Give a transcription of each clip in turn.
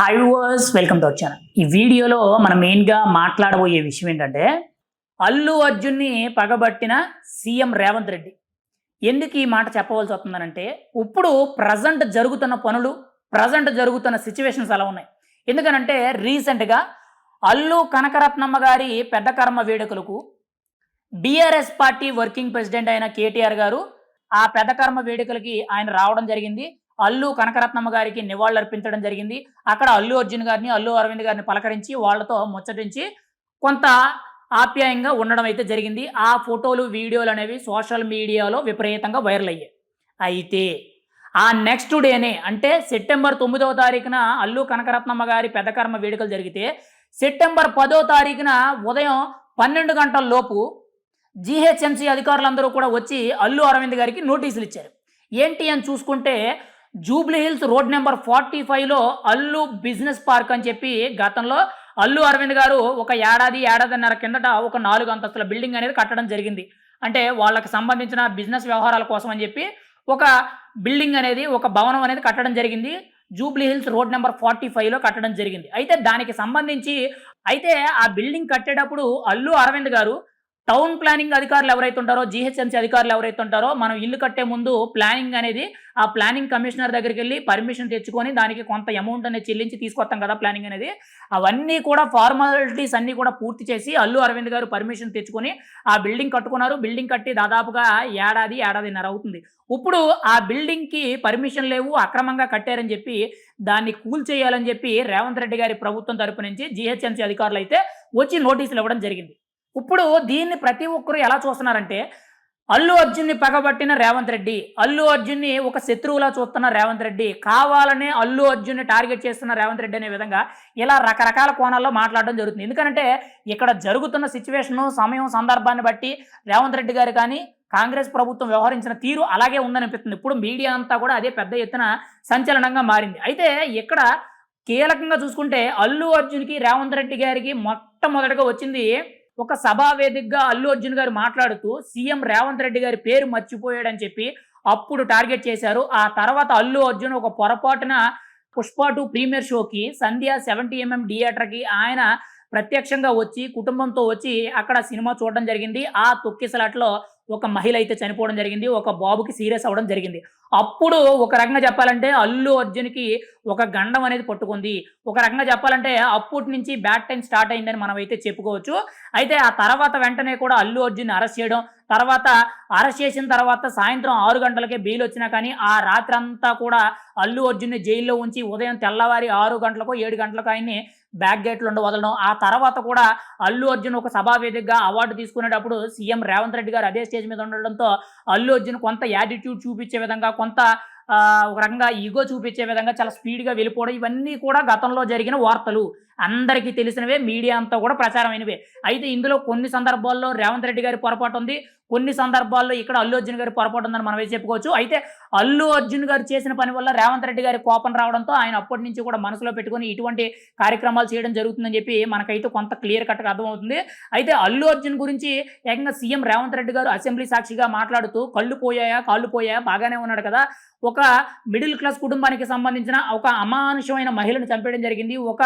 Hi verse welcome to వచ్చాను ఈ వీడియోలో మనం మెయిన్గా మాట్లాడబోయే విషయం ఏంటంటే అల్లు అర్జున్ని పగబట్టిన సీఎం రేవంత్ రెడ్డి. ఎందుకు ఈ మాట చెప్పవలసి వస్తుందనంటే ఇప్పుడు ప్రజెంట్ జరుగుతున్న పనులు ప్రజెంట్ జరుగుతున్న సిచ్యువేషన్స్ అలా ఉన్నాయి. ఎందుకనంటే రీసెంట్గా అల్లు కనకరత్నమ్మ గారి పెద్ద కర్మ వేడుకలకు బీఆర్ఎస్ పార్టీ వర్కింగ్ ప్రెసిడెంట్ అయిన కేటీఆర్ గారు ఆ పెద్ద కర్మ వేడుకలకి ఆయన రావడం జరిగింది. అల్లు కనకరత్నమ్మ గారికి నివాళులు అర్పించడం జరిగింది. అక్కడ అల్లు అర్జున్ గారిని అల్లు అరవింద్ గారిని పలకరించి వాళ్ళతో ముచ్చటించి కొంత ఆప్యాయంగా ఉండడం అయితే జరిగింది. ఆ ఫోటోలు వీడియోలు అనేవి సోషల్ మీడియాలో విపరీతంగా వైరల్ అయ్యాయి. అయితే ఆ నెక్స్ట్ డేనే అంటే సెప్టెంబర్ తొమ్మిదవ తారీఖున అల్లు కనకరత్నమ్మ గారి పెదకర్మ వేడుకలు జరిగితే సెప్టెంబర్ పదో తారీఖున ఉదయం పన్నెండు గంటల లోపు జీహెచ్ఎంసీ అధికారులందరూ కూడా వచ్చి అల్లు అరవింద్ గారికి నోటీసులు ఇచ్చారు. ఏంటి అని చూసుకుంటే Jubilee Hills road number forty ఫైవ్లో అల్లు బిజినెస్ పార్క్ అని చెప్పి గతంలో అల్లు అరవింద్ గారు ఒక ఏడాది ఏడాదిన్నర కిందట ఒక నాలుగు అంతస్తుల బిల్డింగ్ అనేది కట్టడం జరిగింది. అంటే వాళ్ళకి సంబంధించిన బిజినెస్ వ్యవహారాల కోసం అని చెప్పి ఒక బిల్డింగ్ అనేది ఒక భవనం అనేది కట్టడం జరిగింది. Jubilee Hills road number forty ఫైవ్లో కట్టడం జరిగింది. అయితే దానికి సంబంధించి అయితే ఆ బిల్డింగ్ కట్టేటప్పుడు అల్లు అరవింద్ గారు టౌన్ ప్లానింగ్ అధికారులు ఎవరైతే ఉంటారో జీహెచ్ఎంసీ అధికారులు ఎవరైతే ఉంటారో మనం ఇల్లు కట్టే ముందు ప్లానింగ్ అనేది ఆ ప్లానింగ్ కమిషనర్ దగ్గరికి వెళ్ళి పర్మిషన్ తెచ్చుకొని దానికి కొంత అమౌంట్ అనేది చెల్లించి తీసుకొస్తాం కదా ప్లానింగ్ అనేది. అవన్నీ కూడా ఫార్మాలిటీస్ అన్నీ కూడా పూర్తి చేసి అల్లు అరవింద్ గారు పర్మిషన్ తెచ్చుకొని ఆ బిల్డింగ్ కట్టుకున్నారు. బిల్డింగ్ కట్టి దాదాపుగా ఏడాది ఏడాదిన్నర అవుతుంది. ఇప్పుడు ఆ బిల్డింగ్కి పర్మిషన్ లేవు అక్రమంగా కట్టారని చెప్పి దాన్ని కూల్ చేయాలని చెప్పి రేవంత్ రెడ్డి గారి ప్రభుత్వం తరపు నుంచి జీహెచ్ఎంసీ అధికారులు అయితే వచ్చి నోటీసులు ఇవ్వడం జరిగింది. ఇప్పుడు దీన్ని ప్రతి ఒక్కరు ఎలా చూస్తున్నారంటే అల్లు అర్జున్ని పగబట్టిన రేవంత్ రెడ్డి అల్లు అర్జున్ని ఒక శత్రువులా చూస్తున్న రేవంత్ రెడ్డి కావాలనే అల్లు అర్జున్ని టార్గెట్ చేస్తున్న రేవంత్ రెడ్డి అనే విధంగా ఇలా రకరకాల కోణాల్లో మాట్లాడడం జరుగుతుంది. ఎందుకంటే ఇక్కడ జరుగుతున్న సిచ్యువేషను సమయం సందర్భాన్ని బట్టి రేవంత్ రెడ్డి గారు కానీ కాంగ్రెస్ ప్రభుత్వం వ్యవహరించిన తీరు అలాగే ఉందనిపిస్తుంది. ఇప్పుడు మీడియా అంతా కూడా అదే పెద్ద ఎత్తున సంచలనంగా మారింది. అయితే ఇక్కడ కీలకంగా చూసుకుంటే అల్లు అర్జున్కి రేవంత్ రెడ్డి గారికి మొట్టమొదటిగా వచ్చింది ఒక సభా వేదికగా అల్లు అర్జున్ గారు మాట్లాడుతూ సీఎం రేవంత్ రెడ్డి గారి పేరు మర్చిపోయాడని చెప్పి అప్పుడు టార్గెట్ చేశారు. ఆ తర్వాత అల్లు అర్జున్ ఒక పొరపాటున పుష్ప టూ ప్రీమియర్ షోకి సంధ్య సెవెంటీ ఎంఎం థియేటర్కి ఆయన ప్రత్యక్షంగా వచ్చి కుటుంబంతో వచ్చి అక్కడ సినిమా చూడడం జరిగింది. ఆ తొక్కిసలాట్లో ఒక మహిళ అయితే చనిపోవడం జరిగింది ఒక బాబుకి సీరియస్ అవ్వడం జరిగింది. అప్పుడు ఒక రకంగా చెప్పాలంటే అల్లు అర్జున్కి ఒక గండం అనేది పట్టుకుంది. ఒక రకంగా చెప్పాలంటే అప్పటి నుంచి బ్యాడ్ టైం స్టార్ట్ అయిందని మనం అయితే చెప్పుకోవచ్చు. అయితే ఆ తర్వాత వెంటనే కూడా అల్లు అర్జున్ అరెస్ట్ చేయడం తర్వాత అరెస్ట్ చేసిన తర్వాత సాయంత్రం ఆరు గంటలకే బెయిల్ వచ్చినా కానీ ఆ రాత్రి అంతా కూడా అల్లు అర్జున్ని జైల్లో ఉంచి ఉదయం తెల్లవారి ఆరు గంటలకు ఏడు గంటలకు ఆయన్ని బ్యాక్ గేట్లు ఉండి వదలడం. ఆ తర్వాత కూడా అల్లు అర్జున్ ఒక సభా వేదికగా అవార్డు తీసుకునేటప్పుడు సీఎం రేవంత్ రెడ్డి గారు అదే స్టేజ్ మీద ఉండడంతో అల్లు అర్జున్ కొంత యాటిట్యూడ్ చూపించే విధంగా కొంత ఒక రకంగా ఈగో చూపించే విధంగా చాలా స్పీడ్గా వెళ్ళిపోవడం. ఇవన్నీ కూడా గతంలో జరిగిన వార్తలు. అందరికీ తెలిసినవే మీడియా అంతా కూడా ప్రచారమైనవే. అయితే ఇందులో కొన్ని సందర్భాల్లో రేవంత్ రెడ్డి గారి పొరపాటు ఉంది. కొన్ని సందర్భాల్లో ఇక్కడ అల్లు అర్జున్ గారి పొరపాటు ఉందని మనం చెప్పుకోవచ్చు. అయితే అల్లు అర్జున్ గారు చేసిన పని వల్ల రేవంత్ రెడ్డి గారి కోపం రావడంతో ఆయన అప్పటి నుంచి కూడా మనసులో పెట్టుకొని ఇటువంటి కార్యక్రమాలు చేయడం జరుగుతుందని చెప్పి మనకైతే కొంత క్లియర్ కట్గా అర్థమవుతుంది. అయితే అల్లు అర్జున్ గురించి ఏకంగా సీఎం రేవంత్ రెడ్డి గారు అసెంబ్లీ సాక్షిగా మాట్లాడుతూ కళ్ళు పోయాయా కాళ్ళు పోయాయా? బాగానే ఉన్నాడు కదా. ఒక మిడిల్ క్లాస్ కుటుంబానికి సంబంధించిన ఒక అమానుషమైన మహిళను చంపేయడం జరిగింది. ఒక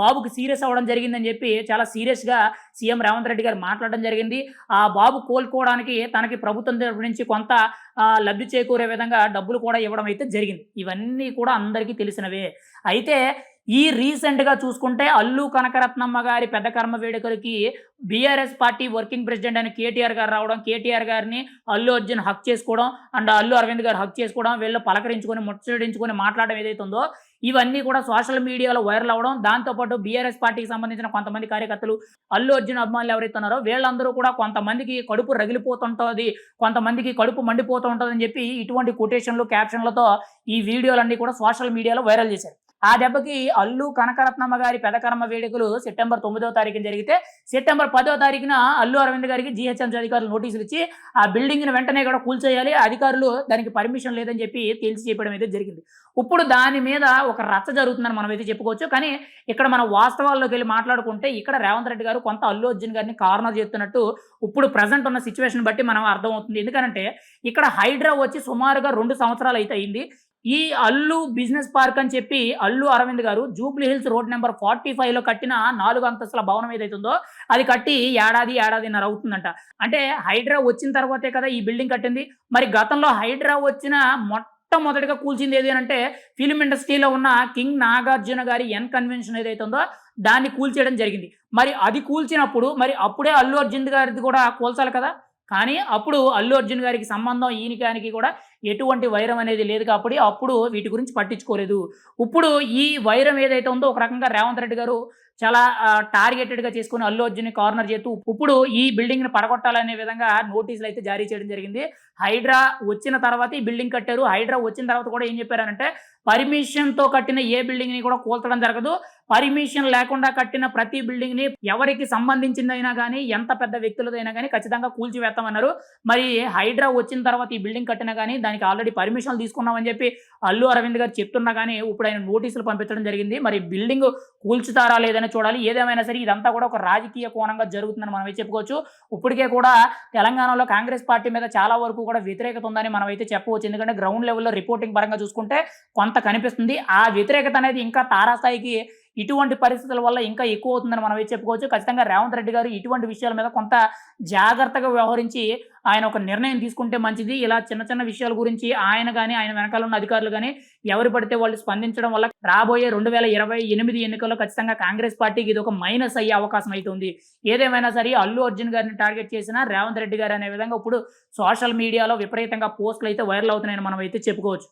బాబు బాబుకి సీరియస్ అవ్వడం జరిగిందని చెప్పి చాలా సీరియస్గా సీఎం రేవంత్ రెడ్డి గారు మాట్లాడడం జరిగింది. ఆ బాబు కోలుకోవడానికి తనకి ప్రభుత్వం తరపు నుంచి కొంత లబ్ధి చేకూరే విధంగా డబ్బులు కూడా ఇవ్వడం అయితే జరిగింది. ఇవన్నీ కూడా అందరికీ తెలిసినవే. అయితే ఈ రీసెంట్గా చూసుకుంటే అల్లు కనకరత్నమ్మ గారి పెద్ద కర్మ వేడుకలకి బీఆర్ఎస్ పార్టీ వర్కింగ్ ప్రెసిడెంట్ అయిన కేటీఆర్ గారు రావడం కేటీఆర్ గారిని అల్లు అర్జున్ హక్ చేసుకోవడం అండ్ అల్లు అరవింద్ గారు హక్ చేసుకోవడం వీళ్ళు పలకరించుకొని ముచ్చడించుకొని మాట్లాడడం ఏదైతే ఉందో ఇవన్నీ కూడా సోషల్ మీడియాలో వైరల్ అవ్వడం దాంతోపాటు బీఆర్ఎస్ పార్టీకి సంబంధించిన కొంతమంది కార్యకర్తలు అల్లు అర్జున్ అభిమానులు ఎవరైతే ఉన్నారో వీళ్ళందరూ కూడా కొంతమందికి కడుపు రగిలిపోతుంటుంది కొంతమందికి కడుపు మండిపోతూ ఉంటుందని చెప్పి ఇటువంటి కొటేషన్లు క్యాప్షన్లతో ఈ వీడియోలన్నీ కూడా సోషల్ మీడియాలో వైరల్ చేశారు. ఆ దెబ్బకి అల్లు కనకరత్నమ్మ గారి పెదకర్మ వేడుకలు సెప్టెంబర్ తొమ్మిదో తారీఖున జరిగితే సెప్టెంబర్ పదో తారీఖున అల్లు అరవింద్ గారికి జీహెచ్ఎంసీ అధికారులు నోటీసులు ఇచ్చి ఆ బిల్డింగ్ని వెంటనే కూడా కూల్చేయాలి అధికారులు దానికి పర్మిషన్ లేదని చెప్పి తేల్చి చెప్పడం అయితే జరిగింది. ఇప్పుడు దాని మీద ఒక రచ్చ జరుగుతుందని మనం అయితే చెప్పుకోవచ్చు. కానీ ఇక్కడ మన వాస్తవాల్లోకి వెళ్ళి మాట్లాడుకుంటే ఇక్కడ రేవంత్ రెడ్డి గారు కొంత అల్లు అర్జున్ గారిని కార్నర్ చేస్తున్నట్టు ఇప్పుడు ప్రజెంట్ ఉన్న సిచ్యువేషన్ బట్టి మనం అర్థమవుతుంది. ఎందుకంటే ఇక్కడ హైడ్రా వచ్చి సుమారుగా రెండు సంవత్సరాలు అయితే అయింది. ఈ అల్లు బిజినెస్ పార్క్ అని చెప్పి అల్లు అరవింద్ గారు Jubilee Hills road number forty ఫైవ్లో కట్టిన నాలుగు అంతస్తుల భవనం ఏదైతే ఉందో అది కట్టి ఏడాది ఏడాదిన్నర అవుతుందంట. అంటే హైడ్రా వచ్చిన తర్వాతే కదా ఈ బిల్డింగ్ కట్టింది. మరి గతంలో హైడ్రా వచ్చిన మొట్టమొదటిగా కూల్చింది ఏది అంటే ఫిలిం ఇండస్ట్రీలో ఉన్న కింగ్ నాగార్జున గారి ఎన్ కన్వెన్షన్ ఏదైతే ఉందో దాన్ని కూల్చేయడం జరిగింది. మరి అది కూల్చినప్పుడు మరి అప్పుడే అల్లు అర్జున్ గారిది కూడా కూల్చాలి కదా? కానీ అప్పుడు అల్లు అర్జున్ గారికి సంబంధం ఈయనకానికి కూడా ఎటువంటి వైరం అనేది లేదు కాబట్టి అప్పుడు వీటి గురించి పట్టించుకోలేదు. ఇప్పుడు ఈ వైరం ఏదైతే ఉందో ఒక రకంగా రేవంత్ రెడ్డి గారు చాలా టార్గెటెడ్గా చేసుకుని అల్లు అర్జున్ కార్నర్ చేస్తూ ఇప్పుడు ఈ బిల్డింగ్ని పడగొట్టాలనే విధంగా నోటీసులు అయితే జారీ చేయడం జరిగింది. హైడ్రా వచ్చిన తర్వాత ఈ బిల్డింగ్ కట్టారు. హైడ్రా వచ్చిన తర్వాత కూడా ఏం చెప్పారంటే పర్మిషన్తో కట్టిన ఏ బిల్డింగ్ని కూడా కూల్చడం జరగదు. పర్మిషన్ లేకుండా కట్టిన ప్రతి బిల్డింగ్ని ఎవరికి సంబంధించిందైనా కానీ ఎంత పెద్ద వ్యక్తులదైనా కానీ ఖచ్చితంగా కూల్చివేస్తామన్నారు. మరి హైడ్రా వచ్చిన తర్వాత ఈ బిల్డింగ్ కట్టినా కానీ దానికి ఆల్రెడీ పర్మిషన్లు తీసుకున్నామని చెప్పి అల్లు అరవింద్ గారు చెప్తున్నా కానీ ఇప్పుడు ఆయన నోటీసులు పంపించడం జరిగింది. మరి బిల్డింగ్ కూల్చుతారా లేదని చూడాలి ఏదేమైనా సరే ఇదంతా కూడా ఒక రాజకీయ కోణంగా జరుగుతుందని మనం చెప్పుకోవచ్చు. ఇప్పటికే కూడా తెలంగాణలో కాంగ్రెస్ పార్టీ మీద చాలా వరకు కూడా వ్యతిరేకత ఉందని మనం అయితే చెప్పవచ్చు. ఎందుకంటే గ్రౌండ్ లెవెల్లో రిపోర్టింగ్ పరంగా చూసుకుంటే కొంత కనిపిస్తుంది. ఆ వ్యతిరేకత అనేది ఇంకా తారాస్థాయికి ఇటువంటి పరిస్థితుల వల్ల ఇంకా ఎక్కువ అవుతుందని మనం అయితే చెప్పుకోవచ్చు. ఖచ్చితంగా రేవంత్ రెడ్డి గారు ఇటువంటి విషయాల మీద కొంత జాగ్రత్తగా వ్యవహరించి ఆయన ఒక నిర్ణయం తీసుకుంటే మంచిది. ఇలా చిన్న చిన్న విషయాల గురించి ఆయన కానీ ఆయన వెనకాల ఉన్న అధికారులు కానీ ఎవరు పడితే వాళ్ళు స్పందించడం వల్ల రాబోయే రెండు వేల ఇరవై ఎనిమిది ఎన్నికల్లో ఖచ్చితంగా కాంగ్రెస్ పార్టీకి ఇది ఒక మైనస్ అయ్యే అవకాశం అయితే ఏదేమైనా సరే అల్లు అర్జున్ గారిని టార్గెట్ చేసిన రేవంత్ రెడ్డి గారు అనే విధంగా ఇప్పుడు సోషల్ మీడియాలో విపరీతంగా పోస్టులు అయితే వైరల్ అవుతున్నాయని మనం అయితే చెప్పుకోవచ్చు.